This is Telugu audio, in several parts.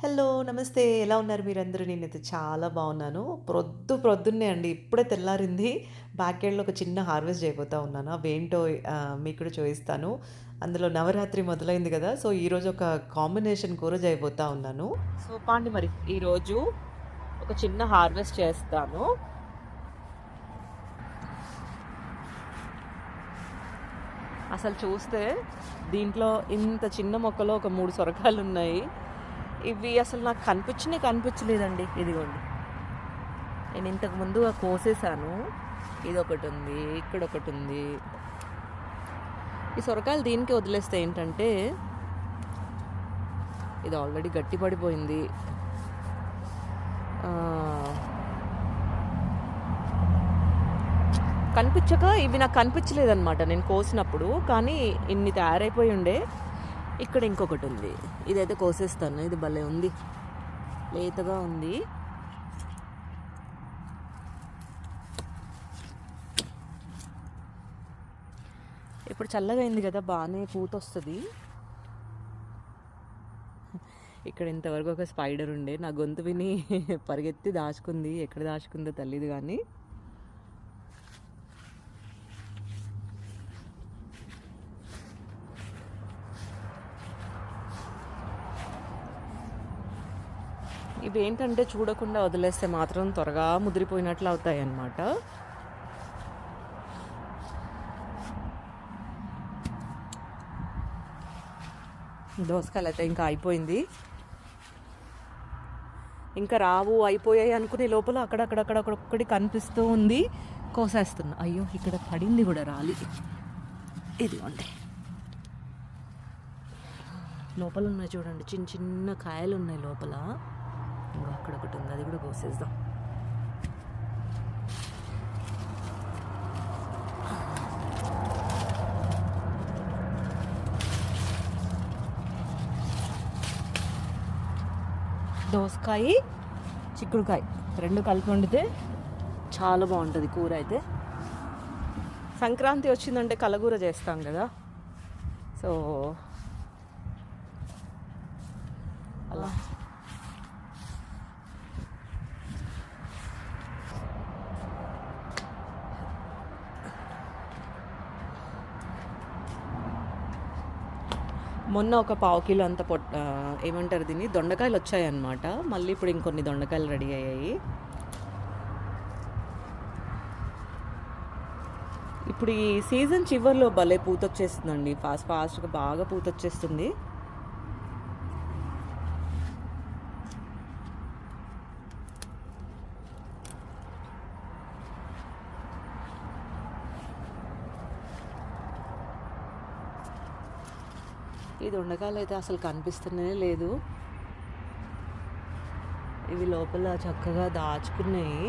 హలో! నమస్తే. ఎలా ఉన్నారు మీరందరూ? నేనైతే చాలా బాగున్నాను. ప్రొద్దు ప్రొద్దున్నే అండి. ఇప్పుడే తెల్లారింది. బ్యాక్ యార్డ్‌లో ఒక చిన్న హార్వెస్ట్ చేయబోతా ఉన్నాను. అవేంటో మీకు కూడా చూపిస్తాను అందులో నవరాత్రి మొదలైంది కదా సో, ఈరోజు ఒక కాంబినేషన్ కూర చేయబోతా ఉన్నాను. సో, పాండి మరి ఈరోజు ఒక చిన్న హార్వెస్ట్ చేస్తాను. అసలు చూస్తే దీంట్లో ఇంత చిన్న మొక్కలో ఒక మూడు సొరకాలు ఉన్నాయి ఇవి అసలు నాకు కనిపించినాయి కనిపించలేదండి. ఇదిగోండి. నేను ఇంతకు ముందు కోసేసాను. ఒకటి ఉంది ఈ సొరకాయలు దీనికి వదిలేస్తే ఏంటంటే ఇది ఆల్రెడీ గట్టి పడిపోయింది. కనిపించక ఇవి నాకు కనిపించలేదన్నమాట నేను కోసినప్పుడు. కానీ ఇన్ని తయారైపోయి ఉండే. ఇక్కడ ఇంకొకటి ఉంది ఇదైతే కోసేస్తాను. ఇది భలే ఉంది. లేతగా ఉంది. ఇప్పుడు చల్లగా అయింది కదా బాగానే పూత వస్తుంది ఇక్కడ ఇంతవరకు ఒక స్పైడర్ ఉండే. నా గొంతు విని పరిగెత్తి దాచుకుంది. ఎక్కడ దాచుకుందో తెలీదు గానీ. ఇవేంటంటే చూడకుండా వదిలేస్తే మాత్రం త్వరగా ముదిరిపోయినట్లు అవుతాయన్నమాట. అయితే ఇంకా అయిపోయింది. ఇంకా రావు అయిపోయాయి అనుకునే లోపల అక్కడక్కడక్కడ ఒక్కడి కనిపిస్తూ ఉంది. కోసేస్తున్నా. అయ్యో! ఇక్కడ పడింది కూడా రాలి. ఇదిగోండి. లోపల ఉన్నాయి చూడండి. చిన్న చిన్న కాయలు ఉన్నాయి లోపల. అక్కడ ఒకటి ఉంది అది కూడా కోసేద్దాం. దోసకాయి, చిక్కుడుకాయ రెండు కలిపి వండితే చాలా బాగుంటుంది కూర అయితే. సంక్రాంతి వచ్చిందంటే కలగూర చేస్తాం కదా సో అలా. మొన్న ఒక పావు కిలో అంత పొట్ ఏమంటారు దీన్ని? దొండకాయలు వచ్చాయన్నమాట. మళ్ళీ ఇప్పుడు ఇంకొన్ని దొండకాయలు రెడీ అయ్యాయి. ఇప్పుడు ఈ సీజన్ చివర్లో భలే పూత వచ్చేస్తుందండి ఫాస్ట్ ఫాస్ట్‌గా బాగా పూత వచ్చేస్తుంది ఇది దొండకాయలైతే అసలు కనిపిస్తూనే లేదు. ఇవి లోపల చక్కగా దాచుకున్నాయి.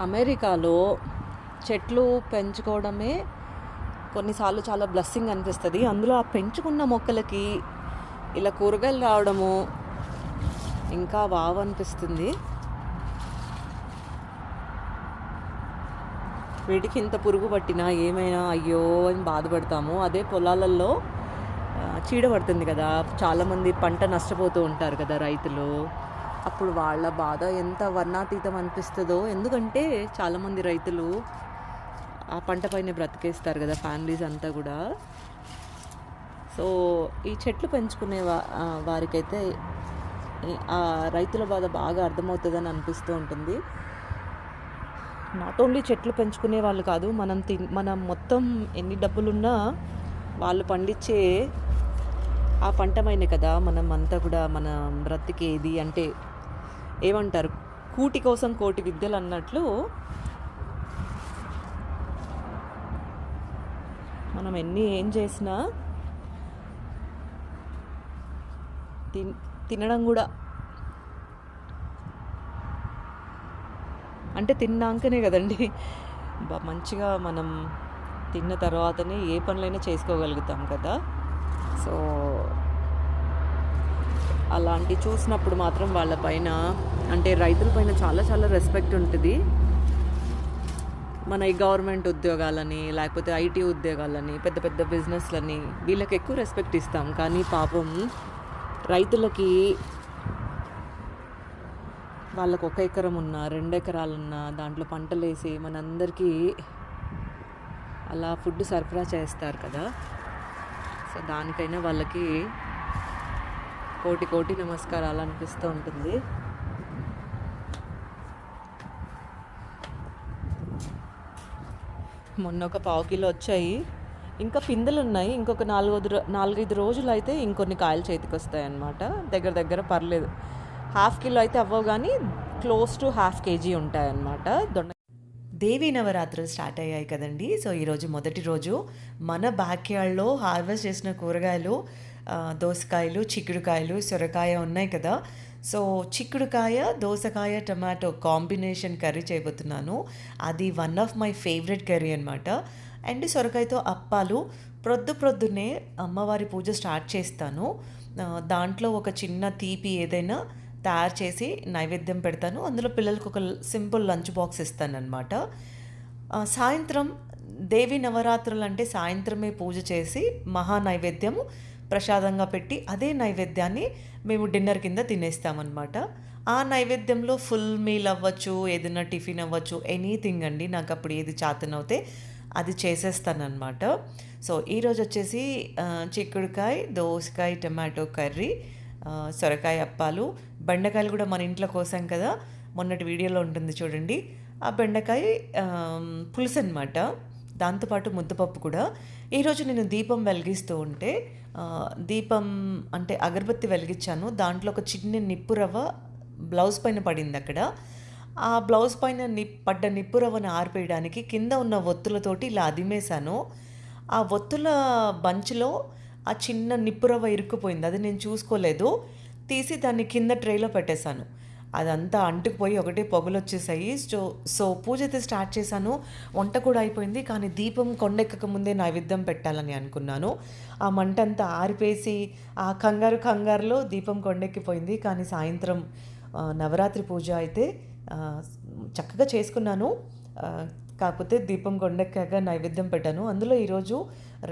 అమెరికాలో చెట్లు పెంచుకోవడమే కొన్నిసార్లు చాలా బ్లెస్సింగ్ అనిపిస్తుంది అందులో ఆ పెంచుకున్న మొక్కలకి ఇలా కూరగాయలు రావడము ఇంకా వావ్ అనిపిస్తుంది. వీటికి ఇంత పురుగు పట్టినా ఏమైనా అయ్యో! అని బాధపడతాము. అదే పొలాలలో చీడ పడుతుంది కదా చాలామంది పంట నష్టపోతూ ఉంటారు కదా రైతులు. అప్పుడు వాళ్ళ బాధ ఎంత వర్ణాతీతం అనిపిస్తుందో ఎందుకంటే చాలామంది రైతులు ఆ పంట పైన బ్రతికేస్తారు కదా ఫ్యామిలీస్ అంతా కూడా సో, ఈ చెట్లు పెంచుకునే వా వారికైతే ఆ రైతుల బాధ బాగా అర్థమవుతుందని అనిపిస్తూ ఉంటుంది. నాట్ ఓన్లీ చెట్లు పెంచుకునే వాళ్ళు కాదు. మనం తిన్ మనం మొత్తం ఎన్ని డబ్బులున్నా వాళ్ళు పండించే ఆ పంటమైన కదా మనం అంతా కూడా మన బ్రతికేది అంటే ఏమంటారు? కూటి కోసం కోటి విద్యలు అన్నట్లు మనం ఎన్ని ఏం చేసినా తిన్ తినడం కూడా. అంటే తిన్నాకనే కదండి. మంచిగా మనం తిన్న తర్వాతనే ఏ పనులైనా చేసుకోగలుగుతాం కదా. సో అలాంటి చూసినప్పుడు మాత్రం వాళ్ళపైన అంటే రైతుల పైన చాలా చాలా రెస్పెక్ట్ ఉంటుంది. మన ఈ గవర్నమెంట్ ఉద్యోగాలని లేకపోతే ఐటీ ఉద్యోగాలని పెద్ద పెద్ద బిజినెస్లని వీళ్ళకి ఎక్కువ రెస్పెక్ట్ ఇస్తాం. కానీ పాపం రైతులకి వాళ్ళకు ఒక ఎకరం ఉన్నా రెండు ఎకరాలున్నా దాంట్లో పంటలు వేసి మనందరికీ అలా ఫుడ్ సరఫరా చేస్తారు కదా. సో దానికైనా వాళ్ళకి కోటి కోటి నమస్కారాలు అనిపిస్తూ ఉంటుంది. మొన్న ఒక పావు కిలో వచ్చాయి. ఇంకా పిందెలు ఉన్నాయి ఇంకొక నాలుగైదు నాలుగైదు రోజులు అయితే ఇంకొన్ని కాయలు చేతికి వస్తాయి అన్నమాట దగ్గర దగ్గర పర్లేదు. హాఫ్ కిలో అయితే అవ్వవు కానీ క్లోజ్ టు హాఫ్ కేజీ ఉంటాయన్నమాట. దొండ దేవి నవరాత్రులు స్టార్ట్ అయ్యాయి కదండి. సో ఈరోజు మొదటి రోజు మన బ్యాక్ యార్డ్లో హార్వెస్ట్ చేసిన కూరగాయలు దోసకాయలు చిక్కుడుకాయలు సొరకాయ ఉన్నాయి కదా. సో చిక్కుడుకాయ దోసకాయ టమాటో కాంబినేషన్ కర్రీ చేయబోతున్నాను. అది one of my favourite curry అనమాట అండ్ సొరకాయతో అప్పాలు ప్రొద్దు ప్రొద్దునే అమ్మవారి పూజ స్టార్ట్ చేస్తాను. దాంట్లో ఒక చిన్న తీపి ఏదైనా తయారు చేసి నైవేద్యం పెడతాను. అందులో పిల్లలకు ఒక సింపుల్ లంచ్ బాక్స్ ఇస్తానన్నమాట. సాయంత్రం దేవి నవరాత్రులు అంటే సాయంత్రమే పూజ చేసి మహా నైవేద్యము. ప్రసాదంగా పెట్టి అదే నైవేద్యాన్ని మేము డిన్నర్ కింద తినేస్తామన్నమాట. ఆ నైవేద్యంలో ఫుల్ మీల్ అవ్వచ్చు ఏదైనా టిఫిన్ అవ్వచ్చు ఎనీథింగ్ అండి. నాకు అప్పుడు ఏది చాతనవుతే అది చేసేస్తానన్నమాట. సో ఈరోజు వచ్చేసి చిక్కుడుకాయ దోసకాయ టమాటో కర్రీ సొరకాయ అప్పాలు బెండకాయలు కూడా మన ఇంట్లో కోసాం కదా మొన్నటి వీడియోలో ఉంటుంది చూడండి. ఆ బెండకాయ పులుసు అనమాట దాంతోపాటు ముద్దపప్పు కూడా. ఈరోజు నేను దీపం వెలిగిస్తూ ఉంటే దీపం అంటే అగరబత్తి వెలిగించాను. దాంట్లో ఒక చిన్న నిప్పు రవ్వ బ్లౌజ్ పైన పడింది అక్కడ. ఆ బ్లౌజ్ పైన నిప్ పడ్డ నిప్పు రవ్వను ఆరిపేయడానికి కింద ఉన్న ఒత్తులతోటి ఇలా అదిమేశాను. ఆ ఒత్తుల బంచ్లో ఆ చిన్న నిప్పు రవ్వ ఇరుక్కుపోయింది. అది నేను చూసుకోలేదు. తీసి దాన్ని కింద ట్రేలో పెట్టేశాను. అదంతా అంటుకుపోయి ఒకటే పొగలు వచ్చేసాయి సో సో పూజ అయితే స్టార్ట్ చేశాను. వంట కూడా అయిపోయింది. కానీ దీపం కొండెక్కక ముందే నైవేద్యం పెట్టాలని అనుకున్నాను. ఆ మంట అంతా ఆరిపేసి ఆ కంగారు కంగారులో దీపం కొండెక్కిపోయింది. కానీ సాయంత్రం నవరాత్రి పూజ అయితే చక్కగా చేసుకున్నాను. కాకపోతే దీపం కొండెక్కాక నైవేద్యం పెట్టాను. అందులో ఈరోజు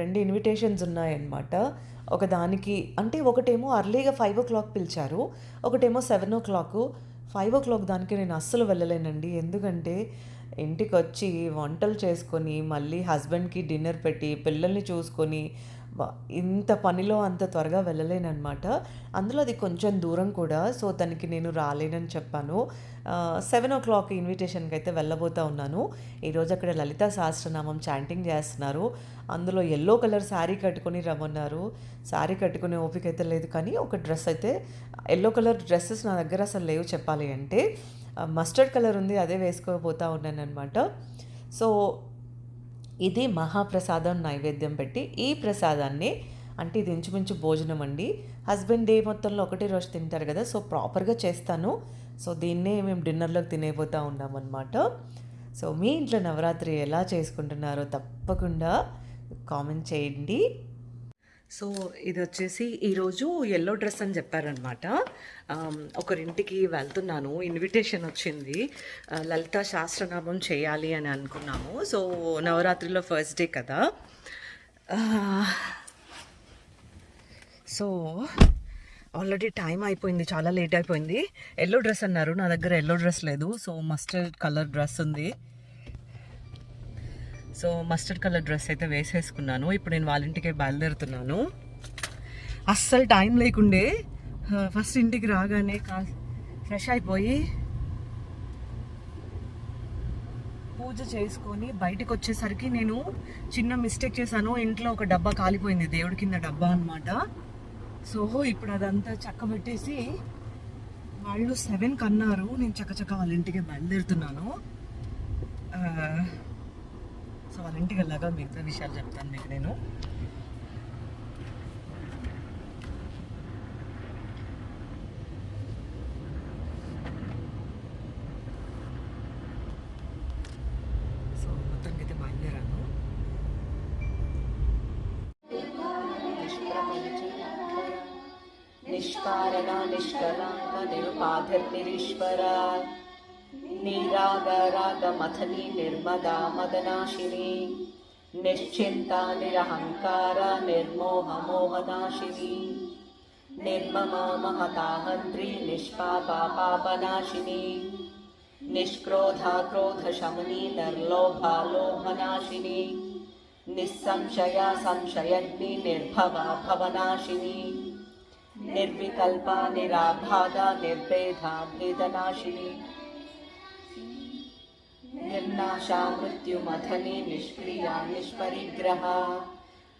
రెండు ఇన్విటేషన్స్ ఉన్నాయన్నమాట. ఒక దానికి అంటే ఒకటేమో అర్లీగా ఫైవ్ ఓ క్లాక్ పిలిచారు. ఒకటేమో seven o'clock five o'clock దానికి నేను అస్సలు వెళ్ళలేనండి. ఎందుకంటే ఇంటికి వచ్చి వంటలు చేసుకొని మళ్ళీ హస్బెండ్కి డిన్నర్ పెట్టి పిల్లల్ని చూసుకొని ఇంత పనిలో అంత త్వరగా వెళ్ళలేనమాట అందులో అది కొంచెం దూరం కూడా. సో తనకి నేను రాలేనని చెప్పాను. సెవెన్ ఓ క్లాక్ ఇన్విటేషన్కి అయితే వెళ్ళబోతా ఉన్నాను. ఈరోజు అక్కడ లలిత సహస్రనామం చాంటింగ్ చేస్తున్నారు. అందులో ఎల్లో కలర్ శారీ కట్టుకొని రమ్మన్నారు. శారీ కట్టుకునే ఓపిక అయితే లేదు కానీ ఒక డ్రెస్ అయితే ఎల్లో కలర్ డ్రెస్సెస్ నా దగ్గర అసలు లేవు చెప్పాలి అంటే మస్టర్డ్ కలర్ ఉంది అదే వేసుకోబోతా ఉన్నాను అనమాట సో ఇది మహాప్రసాదం నైవేద్యం పెట్టి ఈ ప్రసాదాన్ని అంటే ఇది ఇంచుమించు భోజనం అండి. హస్బెండ్ డే మొత్తంలో ఒకటే రోజు తింటారు కదా సో ప్రాపర్గా చేస్తాను. సో దీన్నే మేము డిన్నర్లోకి తినేపోతూ ఉన్నామన్నమాట. సో మీ ఇంట్లో నవరాత్రి ఎలా చేసుకుంటున్నారో తప్పకుండా కామెంట్ చేయండి. సో ఇది వచ్చేసి ఈరోజు ఎల్లో డ్రెస్ అని చెప్పారనమాట ఒకరింటికి వెళ్తున్నాను. ఇన్విటేషన్ వచ్చింది. లలిత శాస్త్రనామం చేయాలి అని అనుకున్నాము. సో నవరాత్రిలో ఫస్ట్ డే కదా. సో ఆల్రెడీ టైం అయిపోయింది. చాలా లేట్ అయిపోయింది. ఎల్లో డ్రెస్ అన్నారు. నా దగ్గర ఎల్లో డ్రెస్ లేదు. సో మస్టర్డ్ కలర్ డ్రెస్ ఉంది. సో మస్టర్డ్ కలర్ డ్రెస్ అయితే వేసేసుకున్నాను. ఇప్పుడు నేను వాళ్ళ ఇంటికి బయలుదేరుతున్నాను. అస్సలు టైం లేకుండే ఫస్ట్ ఇంటికి రాగానే కా ఫ్రెష్ అయిపోయి పూజ చేసుకొని బయటకు వచ్చేసరికి నేను చిన్న మిస్టేక్ చేశాను. ఇంట్లో ఒక డబ్బా కాలిపోయింది దేవుడి కింద డబ్బా అనమాట సో ఇప్పుడు అదంతా చక్కబెట్టేసి వాళ్ళు సెవెన్ కన్నారు. నేను చక్కచక్క వాళ్ళ ఇంటికి బయలుదేరుతున్నాను. సో వాళ్ళ ఇంటికి వెళ్ళాక మిగతా విషయాలు చెప్తాను మీకు నేను. సో మొత్తానికి అయితే బయలుదేరాను. నిష్కారణ నిష్కలాంక నిరుపాధిర్నిరీశ్వర. नीरागारागमथनी निर्मदा मदनाशिनी निश्चिंता निरहंकार निर्मोहमोहनाशिनी निर्ममा महता हंत्री निष्पापा पापनाशिनी, निष्क्रोधा क्रोधशमनी निर्लोभा लोभनाशिनी, निःसंशया संशयग्नि निर्भवा भवनाशिनी, निर्विकल्पा निराभादा निर्भेदा भेदनाशिनी। निर्नाशा मृत्युमथने निष्क्रिया निष्परिग्रहा।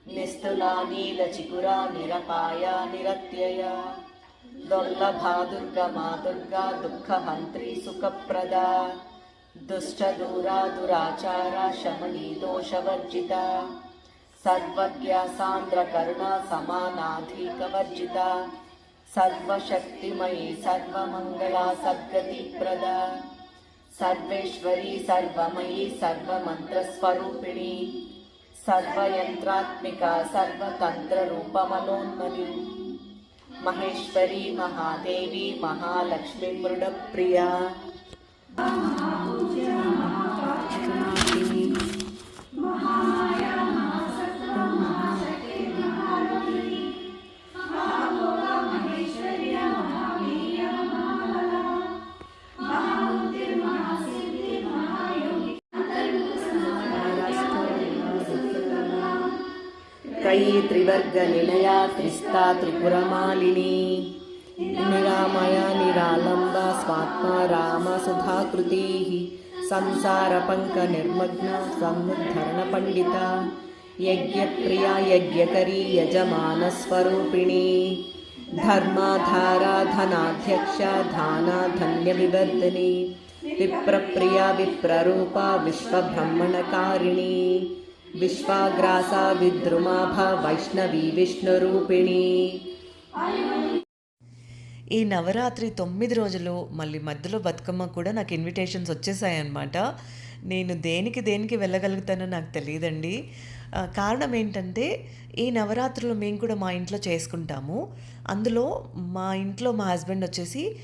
निस्तुला नीलचिकुरा निरपाया निरत्यया। दुर्लभा दुर्गमा दुर्गा दुःखहन्त्री सुखप्रदा। दुष्टदूरा दुराचारा शमनी दोषवर्जिता। सर्वज्ञा सान्द्रकरुणा समानाधिकवर्जिता। सर्वशक्तिमयी सर्वमङ्गला सद्गतिप्रदा सर्वेश्वरी सर्वमयी सर्वमन्त्रस्वरूपिणी सर्वयन्त्रात्मिका सर्वतन्त्ररूपमनोन्मनि महेश्वरी महादेवी महालक्ष्मी मृडप्रिया त्रयी त्रिवर्गनिलया त्रिस्ता त्रिपुरमालिनी। निरामया निरालम्बा स्वात्मा रामसुधाकृतिः संसारपङ्कनिर्मग्ना समुद्धरणपण्डिता। यज्ञप्रिया यज्ञकरी यजमानस्वरूपिणी। धर्माधारा धनाध्यक्षा धाना धन्यविवर्धिनी विप्रप्रिया विप्ररूपा विश्वब्रह्मणकारिणी విశ్వాగ్రాస విద్రుమాభ వైష్ణవి విష్ణురూపిణి. ఈ నవరాత్రి తొమ్మిది రోజులు మళ్ళీ మధ్యలో బతుకమ్మ కూడా నాకు ఇన్విటేషన్స్ వచ్చేసాయన్నమాట. నేను దేనికి దేనికి వెళ్ళగలుగుతానో నాకు తెలియదండి. కారణం ఏంటంటే ఈ నవరాత్రులు మేము కూడా మా ఇంట్లో చేసుకుంటాము. అందులో మా ఇంట్లో మా హస్బెండ్ వచ్చేసి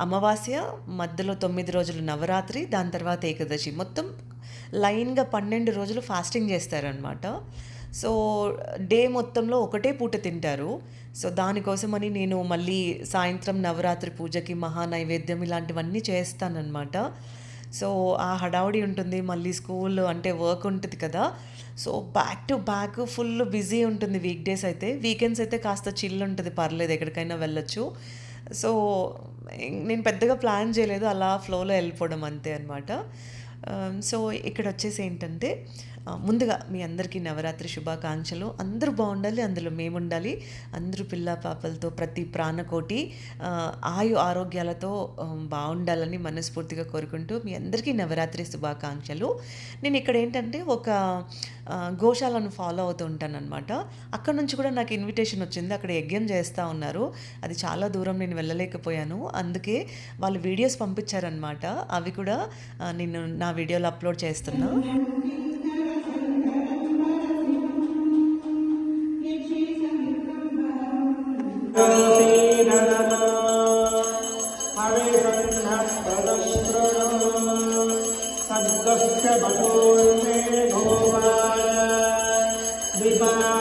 అమావాస్య మధ్యలో తొమ్మిది రోజులు నవరాత్రి దాని తర్వాత ఏకాదశి. మొత్తం లైన్గా పన్నెండు రోజులు ఫాస్టింగ్ చేస్తారనమాట సో డే మొత్తంలో ఒకటే పూట తింటారు. సో దానికోసమని నేను మళ్ళీ సాయంత్రం నవరాత్రి పూజకి మహా నైవేద్యం ఇలాంటివన్నీ చేస్తానన్నమాట. సో ఆ హడావుడి ఉంటుంది. మళ్ళీ స్కూల్ అంటే వర్క్ ఉంటుంది కదా. So back to back full busy ఉంటుంది వీక్ డేస్ అయితే. వీకెండ్స్ అయితే కాస్త చిల్ ఉంటుంది. పర్లేదు ఎక్కడికైనా వెళ్ళొచ్చు. సో నేను పెద్దగా ప్లాన్ చేయలేదు. అలా ఫ్లోలో వెళ్ళిపోవడం అంతే అనమాట Um, సో ఇక్కడ వచ్చేసి ఏంటంటే ముందుగా మీ అందరికీ నవరాత్రి శుభాకాంక్షలు. అందరూ బాగుండాలి అందులో మేము ఉండాలి అందరూ పిల్ల పాపలతో ప్రతి ప్రాణకోటి ఆయు ఆరోగ్యాలతో బాగుండాలని మనస్ఫూర్తిగా కోరుకుంటూ మీ అందరికీ నవరాత్రి శుభాకాంక్షలు. నేను ఇక్కడ ఏంటంటే ఒక గోశాలను ఫాలో అవుతూ ఉంటానన్నమాట. అక్కడ నుంచి కూడా నాకు ఇన్విటేషన్ వచ్చింది. అక్కడ యజ్ఞం చేస్తూ ఉన్నారు. అది చాలా దూరం నేను వెళ్ళలేకపోయాను. అందుకే వాళ్ళు వీడియోస్ పంపించారనమాట అవి కూడా నేను నా వీడియోలో అప్లోడ్ చేస్తున్నాను बकोल में भोपाल विपाल